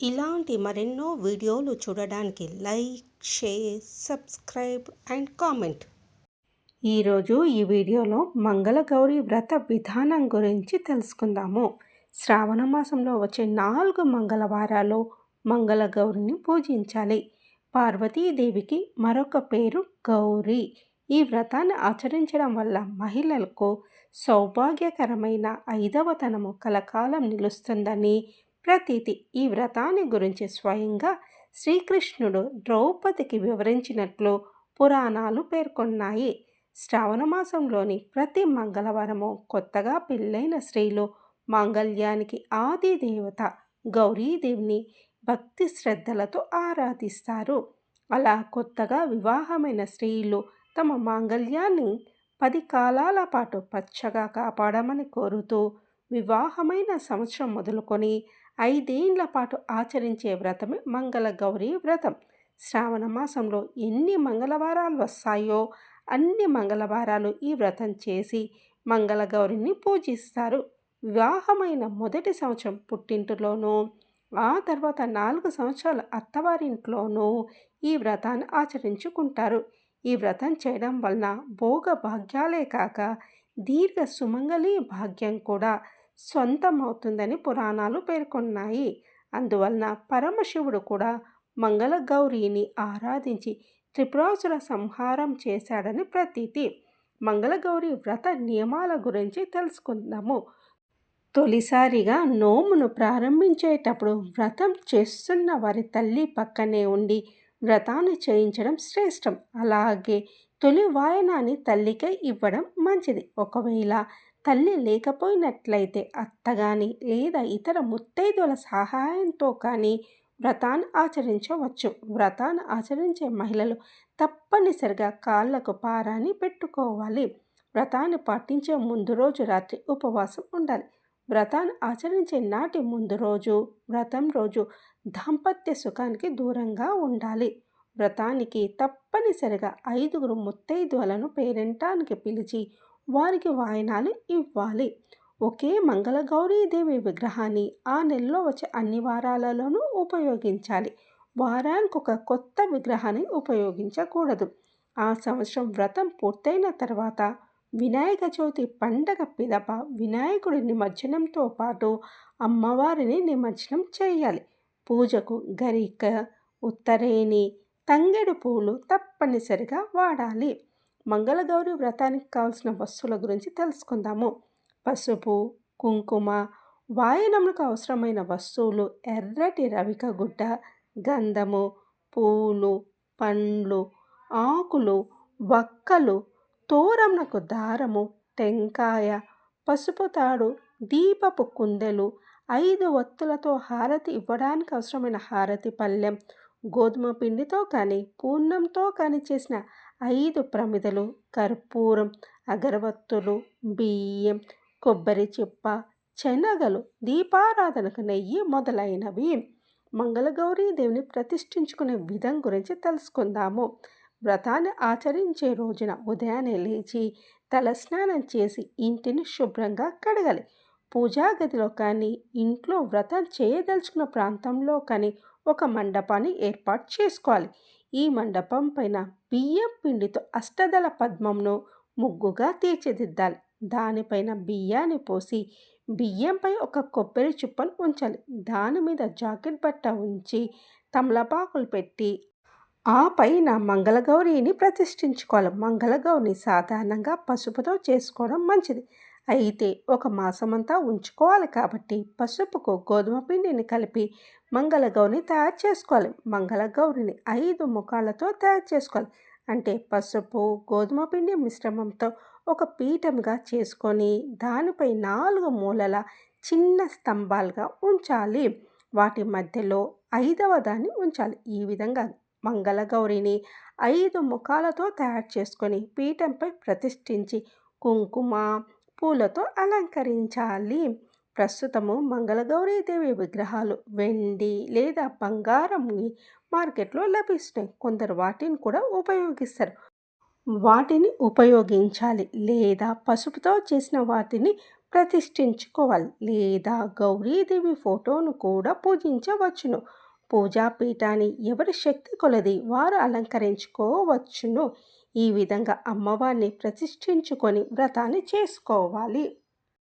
ఇలాంటి మరెన్నో వీడియోలు చూడడానికి like share subscribe and comment. ఈరోజు ఈ వీడియోలో మంగళగౌరి వ్రత విధానం గురించి తెలుసుకుందాము. శ్రావణ మాసంలో వచ్చే నాలుగు మంగళవారాలు మంగళగౌరిని పూజించాలి. పార్వతీదేవికి మరొక పేరు గౌరీ. ఈ వ్రతాన్ని ఆచరించడం వల్ల మహిళలకు సౌభాగ్యకరమైన ఐదవతనము కలకాలం నిలుస్తుందని ప్రతీతి ఈ వ్రతాన్ని గురించి స్వయంగా శ్రీకృష్ణుడు ద్రౌపదికి వివరించినట్లు పురాణాలు పేర్కొన్నాయి. శ్రావణ మాసంలోని ప్రతి మంగళవారము కొత్తగా పెళ్ళైన స్త్రీలు మాంగళ్యానికి ఆది దేవత గౌరీదేవిని భక్తి శ్రద్ధలతో ఆరాధిస్తారు. అలా కొత్తగా వివాహమైన స్త్రీలు తమ మాంగళ్యాన్ని పది కాలాల పాటు పచ్చగా కాపాడమని కోరుతూ వివాహమైన సంవత్సరం మొదలుకొని ఐదేండ్ల పాటు ఆచరించే వ్రతమే మంగళ గౌరీ వ్రతం. శ్రావణ మాసంలో ఎన్ని మంగళవారాలు వస్తాయో అన్ని మంగళవారాలు ఈ వ్రతం చేసి మంగళగౌరిని పూజిస్తారు. వివాహమైన మొదటి సంవత్సరం పుట్టింటిలోనూ ఆ తర్వాత నాలుగు సంవత్సరాల అత్తవారింట్లోనూ ఈ వ్రతాన్ని ఆచరించుకుంటారు. ఈ వ్రతం చేయడం వలన భోగ భాగ్యాలే కాక దీర్ఘ సుమంగళి భాగ్యం కూడా సొంతమవుతుందని పురాణాలు పేర్కొన్నాయి. అందువలన పరమశివుడు కూడా మంగళగౌరిని ఆరాధించి త్రిపురాసుర సంహారం చేశాడని ప్రతీతి. మంగళగౌరి వ్రత నియమాల గురించి తెలుసుకుందాము. తొలిసారిగా నోమును ప్రారంభించేటప్పుడు వ్రతం చేస్తున్న వారి తల్లి పక్కనే ఉండి వ్రతాన్ని చేయించడం శ్రేష్టం. అలాగే తొలి వాయనాన్ని తల్లికే ఇవ్వడం మంచిది. ఒకవేళ తల్లి లేకపోయినట్లయితే అత్త కానీ లేదా ఇతర ముత్తైదుల సహాయంతో కానీ వ్రతాన్ని ఆచరించవచ్చు. వ్రతాన్ని ఆచరించే మహిళలు తప్పనిసరిగా కాళ్ళకు పారాన్ని పెట్టుకోవాలి. వ్రతాన్ని పాటించే ముందు రోజు రాత్రి ఉపవాసం ఉండాలి. వ్రతాన్ని ఆచరించే నాటి ముందు రోజు వ్రతం రోజు దాంపత్య సుఖానికి దూరంగా ఉండాలి. వ్రతానికి తప్పనిసరిగా ఐదుగురు ముత్తైదువలను పేరెంటానికి పిలిచి వారికి వాయనాలు ఇవ్వాలి. ఒకే మంగళ గౌరీదేవి విగ్రహాన్ని ఆ నెలలో వచ్చే అన్ని వారాలలోనూ ఉపయోగించాలి. వారానికి ఒక కొత్త విగ్రహాన్ని ఉపయోగించకూడదు. ఆ సంవత్సరం వ్రతం పూర్తయిన తర్వాత వినాయక చవితి పండగ పిదప వినాయకుడి నిమజ్జనంతో పాటు అమ్మవారిని నిమజ్జనం చేయాలి. పూజకు గరిక ఉత్తరేణి తంగెడు పూలు తప్పనిసరిగా వాడాలి. మంగళగౌరి వ్రతానికి కావాల్సిన వస్తువుల గురించి తెలుసుకుందాము. పసుపు కుంకుమ వాయనములకు అవసరమైన వస్తువులు ఎర్రటి రవిక గుడ్డ గంధము పూలు పండ్లు ఆకులు వక్కలు తోరమునకు దారము టెంకాయ పసుపు తాడు దీపపు కుందెలు ఐదు ఒత్తులతో హారతి ఇవ్వడానికి అవసరమైన హారతి పళ్ళెం గోధుమ పిండితో కానీ పూర్ణంతో కానీ చేసిన ఐదు ప్రమిదలు కర్పూరం అగరవత్తులు బియ్యం కొబ్బరి చిప్ప శనగలు దీపారాధనకు నెయ్యి మొదలైనవి. మంగళగౌరీ దేవుని ప్రతిష్ఠించుకునే విధం గురించి తెలుసుకుందాము. వ్రతాన్ని ఆచరించే రోజున ఉదయాన్నే లేచి తలస్నానం చేసి ఇంటిని శుభ్రంగా కడగాలి. పూజా గదిలో కానీ ఇంట్లో వ్రతం చేయదలుచుకున్న ప్రాంతంలో కానీ ఒక మండపాన్ని ఏర్పాటు చేసుకోవాలి. ఈ మండపం పైన బియ్యం పిండితో అష్టదళ పద్మంను ముగ్గుగా తీర్చిదిద్దాలి. దానిపైన బియ్యాన్ని పోసి బియ్యంపై ఒక కొబ్బరి చుప్పను ఉంచాలి. దాని మీద జాకెట్ బట్ట ఉంచి తమలపాకులు పెట్టి ఆ పైన మంగళగౌరిని ప్రతిష్ఠించుకోవాలి. మంగళగౌరిని సాధారణంగా పసుపుతో చేసుకోవడం మంచిది. అయితే ఒక మాసమంతా ఉంచుకోవాలి కాబట్టి పసుపుకు గోధుమ పిండిని కలిపి మంగళగౌరిని తయారు చేసుకోవాలి. మంగళగౌరిని ఐదు ముఖాలతో తయారు చేసుకోవాలి. అంటే పసుపు గోధుమ పిండి మిశ్రమంతో ఒక పీఠంగా చేసుకొని దానిపై నాలుగు మూలల చిన్న స్తంభాలుగా ఉంచాలి. వాటి మధ్యలో ఐదవ దాన్ని ఉంచాలి. ఈ విధంగా మంగళగౌరిని ఐదు ముఖాలతో తయారు చేసుకొని పీఠంపై ప్రతిష్ఠించి కుంకుమ పూలతో అలంకరించాలి. ప్రస్తుతము మంగళగౌరీదేవి విగ్రహాలు వెండి లేదా బంగారం మార్కెట్లో లభిస్తున్నాయి. కొందరు వాటిని కూడా ఉపయోగిస్తారు. వాటిని ఉపయోగించాలి లేదా పసుపుతో చేసిన వాటిని ప్రతిష్ఠించుకోవాలి లేదా గౌరీదేవి ఫోటోను కూడా పూజించవచ్చును. పూజా పీఠాన్ని ఎవరి శక్తి కొలది వారు అలంకరించుకోవచ్చును. ఈ విధంగా అమ్మవారిని ప్రతిష్ఠించుకొని వ్రతాన్ని చేసుకోవాలి.